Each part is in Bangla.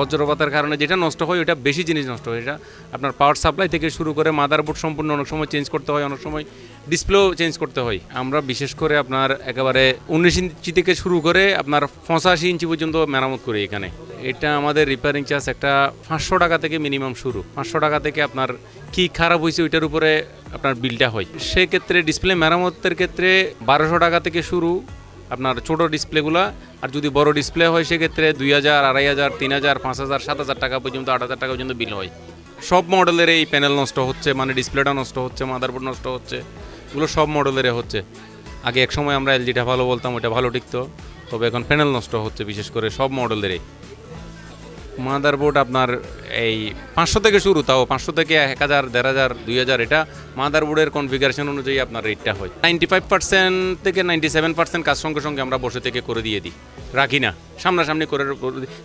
বজ্রপাতের কারণে যেটা নষ্ট হয় ওটা বেশি জিনিস নষ্ট হয়। এটা আপনার পাওয়ার সাপ্লাই থেকে শুরু করে মাদারবোর্ড সম্পূর্ণ অনেক সময় চেঞ্জ করতে হয়, অনেক সময় ডিসপ্লেও চেঞ্জ করতে হয়। আমরা বিশেষ করে আপনার একেবারে উনিশ ইঞ্চি থেকে শুরু করে আপনার পঁচাশি ইঞ্চি পর্যন্ত মেরামত করি এখানে। এটা আমাদের রিপেয়ারিং চার্জ একটা পাঁচশো টাকা থেকে মিনিমাম শুরু। পাঁচশো টাকা থেকে আপনার কি খারাপ হয়েছে, ওইটার উপরে আপনার বিলটা হয়। সেক্ষেত্রে ডিসপ্লে মেরামতের ক্ষেত্রে বারোশো টাকা থেকে শুরু। আপনার ছোট ডিসপ্লেগুলো, আর যদি বড় ডিসপ্লে হয় সেক্ষেত্রে দুই হাজার, আড়াই হাজার, তিন হাজার, পাঁচ হাজার, সাত হাজার টাকা পর্যন্ত, আট হাজার টাকা পর্যন্ত বিল হয়। সব মডেলের এই প্যানেল নষ্ট হচ্ছে মানে ডিসপ্লেটা নষ্ট হচ্ছে মাদারবোর্ড নষ্ট হচ্ছে, এগুলো সব মডেলের হচ্ছে। আগে এক সময় আমরা এলজিটা ভালো বলতাম ওটা ভালো টিকতো, তবে এখন প্যানেল নষ্ট হচ্ছে বিশেষ করে সব মডেলেরই মাদারবোর্ড আপনার এই পাঁচশো থেকে শুরু, তাও পাঁচশো থেকে এক হাজার, দেড় হাজার, দুই হাজার, এটা মাদারবোর্ডের কনফিগারেশন অনুযায়ী আপনার রেটটা হয়। নাইনটি ফাইভ পার্সেন্ট থেকে নাইনটি সেভেন পার্সেন্ট কাজ সঙ্গে সঙ্গে আমরা বসে থেকে করে দিয়ে দিই। রাখি না, সামনাসামনি করে।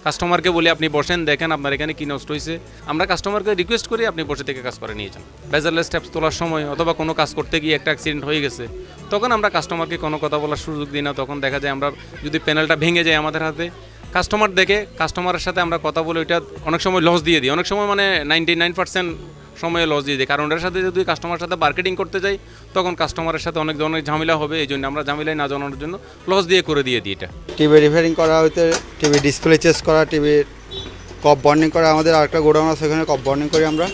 কাস্টমারকে বলি, আপনি বসেন, দেখেন আপনার এখানে কী নষ্ট হয়েছে আমরা কাস্টমারকে রিকোয়েস্ট করি, আপনি বসে থেকে কাজ করে নিয়ে যান। বেজারলেস স্টেপস তোলার সময় অথবা কোনো কাজ করতে গিয়ে একটা অ্যাক্সিডেন্ট হয়ে গেছে, তখন আমরা কাস্টমারকে কোনো কথা বলার সুযোগ দিই না। তখন দেখা যায় আমরা যদি প্যানেলটা ভেঙে যায় আমাদের হাতে কাস্টমার দেখে, কাস্টমারের সাথে আমরা কথা বলে ওইটা অনেক সময় লস দিয়ে দিই। অনেক সময় মানে নাইনটি নাইন পার্সেন্ট সময়ে লস দিয়ে দিই। কারণ ওটার সাথে যদি কাস্টমারের সাথে মার্কেটিং করতে যাই, তখন কাস্টমারের সাথে অনেক ধরনের ঝামেলা হবে, এই জন্য আমরা ঝামেলায় না জানানোর জন্য লস দিয়ে করে দিয়ে দিই এটা। টিভি রিপেয়ারিং করা হইতে, টিভি ডিসপ্লে চেঞ্জ করা টিভির কপ বর্নিং করা, আমাদের আরেকটা গোডাউন আছে ওখানে কপ বর্নিং করি আমরা।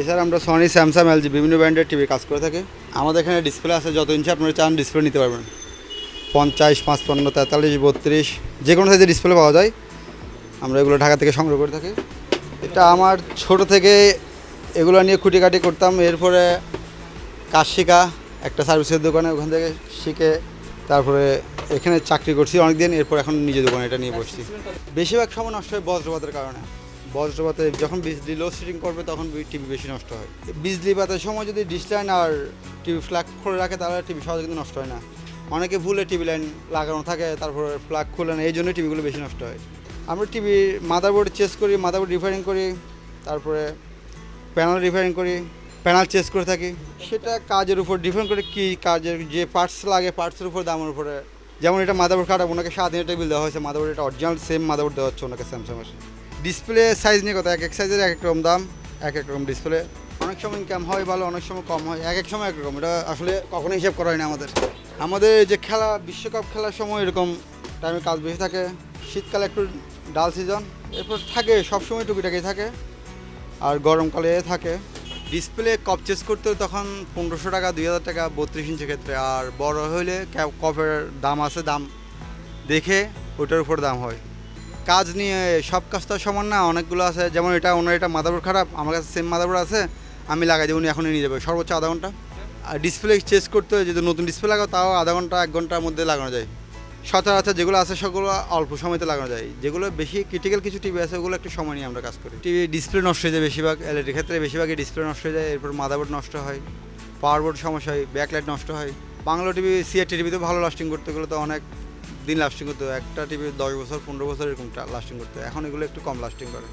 এছাড়া আমরা সনি স্যামসাং এলজি বিভিন্ন ব্র্যান্ডের টিভি কাজ করে থাকি। আমাদের এখানে ডিসপ্লে আছে, যত ইঞ্চি আপনারা চান ডিসপ্লে নিতে পারবেন। পঞ্চাশ, পাঁচপান্ন, তেতাল্লিশ, বত্রিশ, যে কোনো সাইজের ডিসপ্লে পাওয়া যায়। আমরা এগুলো ঢাকা থেকে সংগ্রহ করে থাকি। এটা আমার ছোট থেকে এগুলো নিয়ে খুঁটিকাটি করতাম। এরপরে কাজ একটা সার্ভিসের দোকানে ওখান থেকে শিখে তারপরে এখানে চাকরি করছি অনেকদিন। এরপর এখন নিজের দোকানে এটা নিয়ে বসছি। বেশিরভাগ সময় নষ্ট হয় বজ্রপাতের কারণে। বজ্রপাতে যখন বিজলি লো সিটিং করবে তখন টিভি বেশি নষ্ট হয়। বিজলি পাতের সময় যদি ডিশ লাইন আর টিভি ফ্ল্যাগ খুলে রাখে তাহলে টিভি সহজে কিন্তু নষ্ট হয় না। অনেকে ভুলে টিভি লাইন লাগানো থাকে, তারপরে প্লাগ খুলে না এই জন্য টিভিগুলো বেশি নষ্ট হয়। আমরা টিভি মাদারবোর্ড চেস করি মাদারবোর্ড রিপেয়ারিং করি, তারপরে প্যানেল রিফারিং করি প্যানেল চেঞ্জ করে থাকি। সেটা কাজের উপর ডিপেন্ড করে কি কাজের, যে পার্টস লাগে পার্টসের উপর দামের উপরে। যেমন এটা মাদারবোর্ড খারাপ ওনাকে সাত দিনের টেবিল দেওয়া হয়েছে। মাদারবোর্ড এটা অরিজিনাল সেম মাদারবোর্ড দেওয়া হচ্ছে ওনাকে স্যামসাংয়ের ডিসপ্লে সাইজ নিয়ে কথা, এক এক সাইজের এক এক রকম দাম, এক এক রকম ডিসপ্লে অনেক সময় ইনকাম হয় ভালো, অনেক সময় কম হয়, এক এক সময় এক রকম। এটা আসলে কখনো হিসাব করা হয় না আমাদের। আমাদের যে খেলা, বিশ্বকাপ খেলার সময় এরকম টাইমে কাজ বেশি থাকে। শীতকালে একটু ডাল সিজন এরপর থাকে, সবসময় টুকিটাকি থাকে। আর গরমকালে থাকে। ডিসপ্লে কপ চেস করতে তখন পনেরোশো টাকা, দুই হাজার টাকা, বত্রিশ ইঞ্চি ক্ষেত্রে। আর বড় হইলে কপের দাম আছে, দাম দেখে ওটার উপর দাম হয়। কাজ নিয়ে সব কাজ তো সমান না, অনেকগুলো আছে। যেমন এটা, ওনার এটা মাদারবোর্ড খারাপ, আমার কাছে সেম মাদারবোর্ড আছে, আমি লাগাই দেবো, উনি এখনই নিয়ে যাবে। সর্বোচ্চ আধা ঘণ্টা। ডিসপ্লে চেঞ্জ করতে হয়, যদি নতুন ডিসপ্লে লাগাও, তাও আধা ঘণ্টা, এক ঘণ্টার মধ্যে লাগানো যায়। সচরাচর যেগুলো আছে, সেগুলো অল্প সময়তে লাগানো যায়। যেগুলো বেশি ক্রিটিক্যাল কিছু টিভি আছে, ওগুলো একটু সময় নিয়ে আমরা কাজ করি। টিভি ডিসপ্লে নষ্ট হয়ে যায় বেশিরভাগ এলইডির ক্ষেত্রে বেশিরভাগই ডিসপ্লে নষ্ট হয়ে যায়, এরপর মাদারবোর্ড নষ্ট হয় পাওয়ার বোর্ড সমস্যা হয় ব্যাকলাইট নষ্ট হয়। বাংলা টিভি সিআরটি টিভিতে ভালো লাস্টিং করতে গেলে তো অনেক দিন লাস্টিং করতে একটা টিভি দশ বছর, পনেরো বছর এরকম লাস্টিং করতে এখন এগুলো একটু কম লাস্টিং করে।